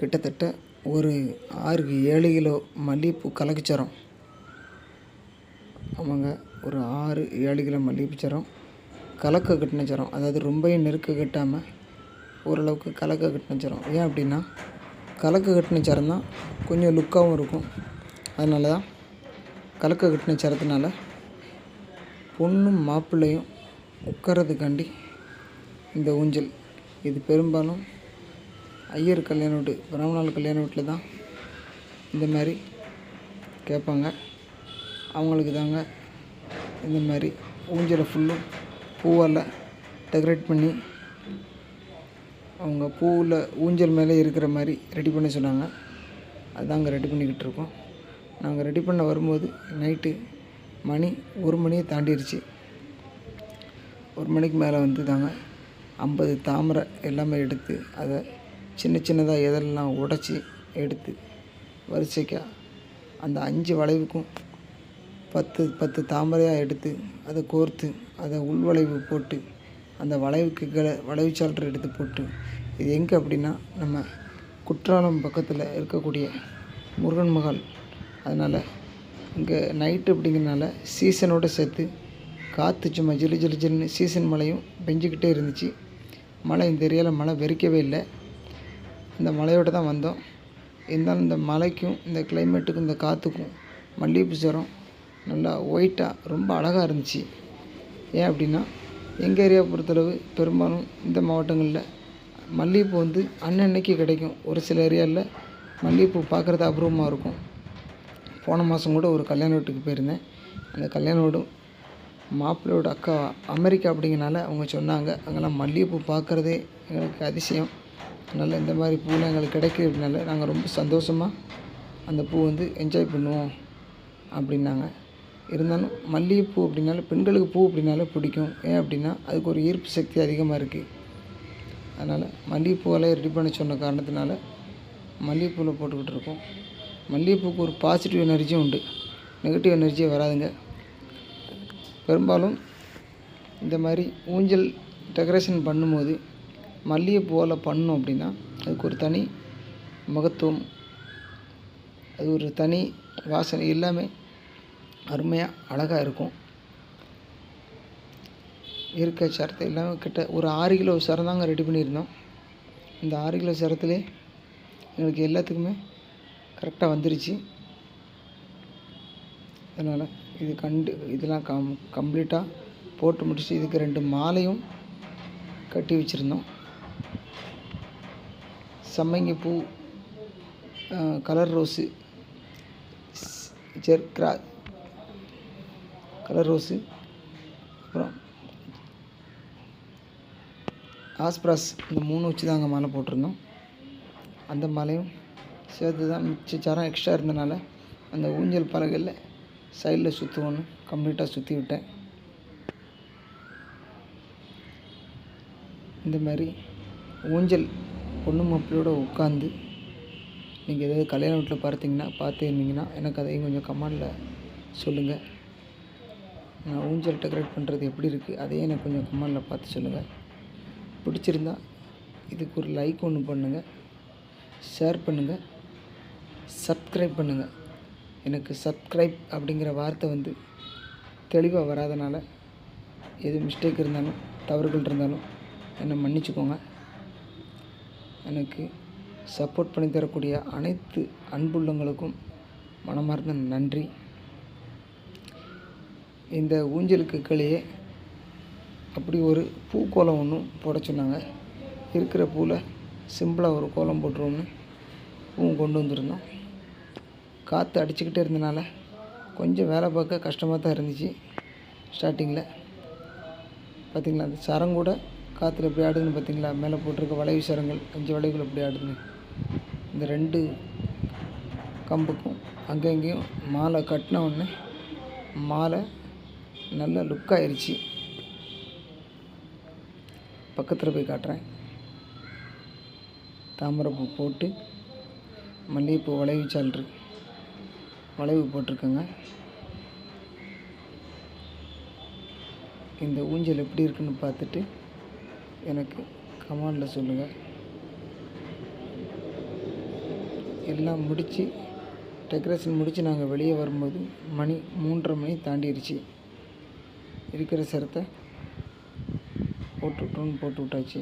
கிட்டத்தட்ட ஒரு ஆறு ஏழு கிலோ மல்லிகைப்பூ கலக்குச்சரம். ஆமாங்க ஒரு ஆறு ஏழு கிலோ மல்லிகைப்பூ சரம். கலக்க கட்டின சரம். அதாவது ரொம்பையும் நெருக்க கட்டாமல் ஓரளவுக்கு கலக்க கட்டின சரம். ஏன் அப்படின்னா கலக்க கட்டின சரம் தான் கொஞ்சம் லுக்காகவும் இருக்கும். அதனால தான் கலக்க கட்டின சரத்தினால பொண்ணும் மாப்பிள்ளையும் உட்கறதுக்காண்டி இந்த ஊஞ்சல். இது பெரும்பாலும் ஐயர் கல்யாண வீட்டு பிராமணால் கல்யாண வீட்டில் தான் இந்த மாதிரி கேட்பாங்க. அவங்களுக்கு தாங்க இந்த மாதிரி ஊஞ்சலை ஃபுல்லும் பூவால் டெக்கரேட் பண்ணி அவங்க பூவில் ஊஞ்சல் மேலே இருக்கிற மாதிரி ரெடி பண்ண சொன்னாங்க. அதாங்க ரெடி பண்ணிக்கிட்டு இருக்கோம். நாங்கள் ரெடி பண்ண வரும்போது நைட்டு மணி ஒரு மணியை தாண்டிடுச்சு ஒரு மணிக்கு மேலே வந்து தாங்க ஐம்பது தாமரை எல்லாமே எடுத்து அதை சின்ன சின்னதாக எதெல்லாம் உடச்சி எடுத்து வரிசைக்காக அந்த அஞ்சு வளைவுக்கும் பத்து பத்து தாமரையாக எடுத்து அதை கோர்த்து அதை உள்வளைவு போட்டு அந்த வளைவுக்கு கீழே வளைவு சால்டர் எடுத்து போட்டு இது எங்கே அப்படின்னா நம்ம குற்றாலம் பக்கத்தில் இருக்கக்கூடிய முருகன் மகால் அதனால் இங்கே நைட்டு அப்படிங்கிறனால சீசனோடு சேர்த்து காற்று சும்மா ஜிலு ஜிலு ஜிலுன்னு சீசன் மழையும் பெஞ்சிக்கிட்டே இருந்துச்சு. மழை இந்த ஏரியாவில் மழை வெறிக்கவே இல்லை. இந்த மலையோடு தான் வந்தோம். இருந்தாலும் இந்த மலைக்கும் இந்த கிளைமேட்டுக்கும் இந்த காற்றுக்கும் மல்லிகைப்பூ சரம் நல்லா ஒயிட்டாக ரொம்ப அழகாக இருந்துச்சு. ஏன் அப்படின்னா எங்கள் ஏரியா பொறுத்தளவு பெரும்பாலும் இந்த மாவட்டங்களில் மல்லிகைப்பூ வந்து அன்னன்னைக்கு கிடைக்கும். ஒரு சில ஏரியாவில் மல்லிகைப்பூ பார்க்குறது அபூர்வமாக இருக்கும். போன மாதம் கூட ஒரு கல்யாண வீட்டுக்கு போயிருந்தேன். அந்த கல்யாண வீடும் மாப்பிள்ளையோட அக்கா அமெரிக்கா அப்படிங்கிறனால அவங்க சொன்னாங்க அங்கெல்லாம் மல்லிகைப்பூ பார்க்குறதே எங்களுக்கு அதிசயம். அதனால் இந்த மாதிரி பூலாம் எங்களுக்கு கிடைக்கிறதுனால நாங்கள் ரொம்ப சந்தோஷமாக அந்த பூ வந்து என்ஜாய் பண்ணுவோம் அப்படின்னாங்க. இருந்தாலும் மல்லிகைப்பூ அப்படின்னாலே பெண்களுக்கு பூ அப்படின்னாலே பிடிக்கும். ஏன் அப்படின்னா அதுக்கு ஒரு ஈர்ப்பு சக்தி அதிகமாக இருக்குது அதனால் மல்லிகைப்பூவெல்லாம் ரெடி பண்ண சொன்ன காரணத்தினால மல்லிகைப்பூவில் போட்டுக்கிட்டு இருக்கோம். மல்லிகைப்பூக்கு ஒரு பாசிட்டிவ் எனர்ஜியும் உண்டு. நெகட்டிவ் எனர்ஜியே வராதுங்க. பெரும்பாலும் இந்த மாதிரி ஊஞ்சல் டெக்கரேஷன் பண்ணும்போது மல்லிகைப்பூவால் பண்ணோம் அப்படின்னா அதுக்கு ஒரு தனி மகத்துவம் அது ஒரு தனி வாசனை எல்லாமே அருமையாக அழகாக இருக்கும். இருக்க சரத்தை எல்லாமே கிட்ட ஒரு ஆறு கிலோ சரம் தாங்க ரெடி பண்ணியிருந்தோம். இந்த ஆறு கிலோ சரத்துலேயே எங்களுக்கு எல்லாத்துக்குமே கரெக்டாக வந்துருச்சு. அதனால் இது கண்டு இதெல்லாம் கம் கம்ப்ளீட்டாக போட்டு முடிச்சு இதுக்கு ரெண்டு மாலையும் கட்டி வச்சுருந்தோம். சம்மங்கி பூ கலர் ரோஸு ஜெர்க்ரா கலர் ரோஸு அப்புறம் ஆஸ்பிராஸ் இந்த மூணு வச்சு தாங்க மாலை போட்டிருந்தோம். அந்த மாலையும் சேர்த்து தான் மிச்ச சரம் எக்ஸ்ட்ரா இருந்தனால அந்த ஊஞ்சல் பலகையில் சைடில் சுற்றுவோன்னு கம்ப்ளீட்டாக சுற்றி விட்டேன். இந்த மாதிரி ஊஞ்சல் பொண்ணு மாப்பிள்ளையோட உட்காந்து நீங்கள் ஏதாவது கல்யாண வீட்டில் பார்த்தீங்கன்னா பார்த்து இருந்தீங்கன்னா எனக்கு அதையும் கொஞ்சம் கமெண்டில் சொல்லுங்கள் நான் ஊஞ்சல் டெக்கரேட் பண்ணுறது எப்படி இருக்குது அதையும் எனக்கு கொஞ்சம் கமெண்டில் பார்த்து சொல்லுங்கள் பிடிச்சிருந்தா இதுக்கு ஒரு லைக் ஒன்று பண்ணுங்கள் ஷேர் பண்ணுங்கள் சப்ஸ்கிரைப் பண்ணுங்கள் எனக்கு சப்ஸ்கிரைப் அப்படிங்கிற வார்த்தை வந்து தெளிவாக வராதனால எது மிஸ்டேக் இருந்தாலும் தவறுகள் இருந்தாலும் என்னை மன்னிச்சுக்கோங்க. எனக்கு சப்போர்ட் பண்ணி தரக்கூடிய அனைத்து அன்புள்ளங்களுக்கும் மனமார்ந்த நன்றி. இந்த ஊஞ்சலுக்கு கீழேயே அப்படி ஒரு பூக்கோலம் ஒன்றும் போட சொன்னாங்க. இருக்கிற பூவில் சிம்பிளாக ஒரு கோலம் போட்டுருவோம்னு பூவும் கொண்டு வந்திருந்தோம். காற்று அடிச்சுக்கிட்டே இருந்தனால கொஞ்சம் வேலை பார்க்க கஷ்டமாக தான் இருந்துச்சு. ஸ்டார்டிங்கில் பார்த்திங்களா அந்த சரம் கூட காற்றுல எப்படி ஆடுதுன்னு பார்த்தீங்களா? மேலே போட்டிருக்க வளைவு சரங்கள் அஞ்சு வளைவுகள் எப்படி ஆடுதுன்னு. இந்த ரெண்டு கம்புக்கும் அங்கே இங்கேயும் மாலை கட்டின உடனே மாலை நல்ல லுக் ஆயிடுச்சு பக்கத்தில் போய் காட்டுறேன். தாமரைப்பூ போட்டு மல்லிகைப்பூ வளைவு சால்ரு வளைவு போட்டிருக்கேங்க. இந்த ஊஞ்சல் எப்படி இருக்குன்னு பார்த்துட்டு எனக்கு கமெண்டில் சொல்லுங்கள் எல்லாம் முடித்து டெக்கரேஷன் முடித்து நாங்கள் வெளியே வரும்போது மணி மூன்றரை மணி தாண்டிடுச்சு இருக்கிற சரத்தை போட்டு விட்டோன்னு போட்டு விட்டாச்சு.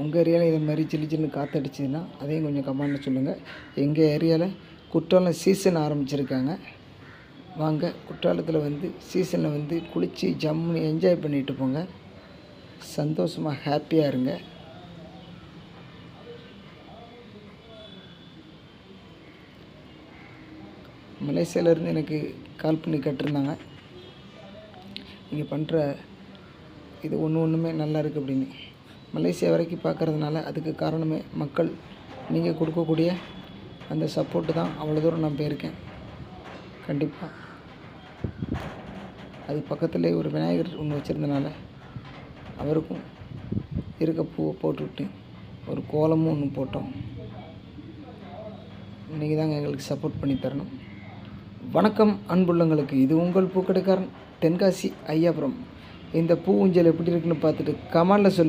உங்கள் ஏரியாவில் இது மாதிரி சில்லு சில்லு காற்றடிச்சிதுன்னா அதையும் கொஞ்சம் கமெண்டில் சொல்லுங்கள் எங்கள் ஏரியாவில் குற்றாலம் சீசன் ஆரம்பிச்சிருக்காங்க. வாங்க. குற்றாலத்தில் வந்து சீசனில் வந்து குளித்து ஜம்முன்னு என்ஜாய் பண்ணிட்டு போங்க. சந்தோஷமாக ஹாப்பியாக இருங்க. மலேசியாவிலேருந்து எனக்கு கால் பண்ணி கேட்டிருந்தாங்க. நீங்கள் பண்ணுற இது ஒன்று ஒன்றுமே நல்லா இருக்குது அப்படின்னு. மலேசியா வரைக்கும் பார்க்குறதுனால அதுக்கு காரணமே மக்கள் நீங்கள் கொடுக்கக்கூடிய அந்த சப்போர்ட்டு தான். அவ்வளோ தூரம் நான் போயிருக்கேன். கண்டிப்பாக அது பக்கத்துலேயே ஒரு விநாயகர் ஒன்று வச்சுருந்தனால அவருக்கும் இருக்க பூவை போட்டுவிட்டு ஒரு கோலமும் ஒன்று போட்டோம். இன்றைக்கி தாங்க எங்களுக்கு சப்போர்ட் பண்ணி தரணும். வணக்கம் அன்புள்ளங்களுக்கு. இது உங்கள் பூக்கடைக்காரன் தென்காசி ஐயாபுரம். இந்த பூ ஊஞ்சல் எப்படி இருக்குன்னு பார்த்துட்டு கமெண்டில் சொல்லி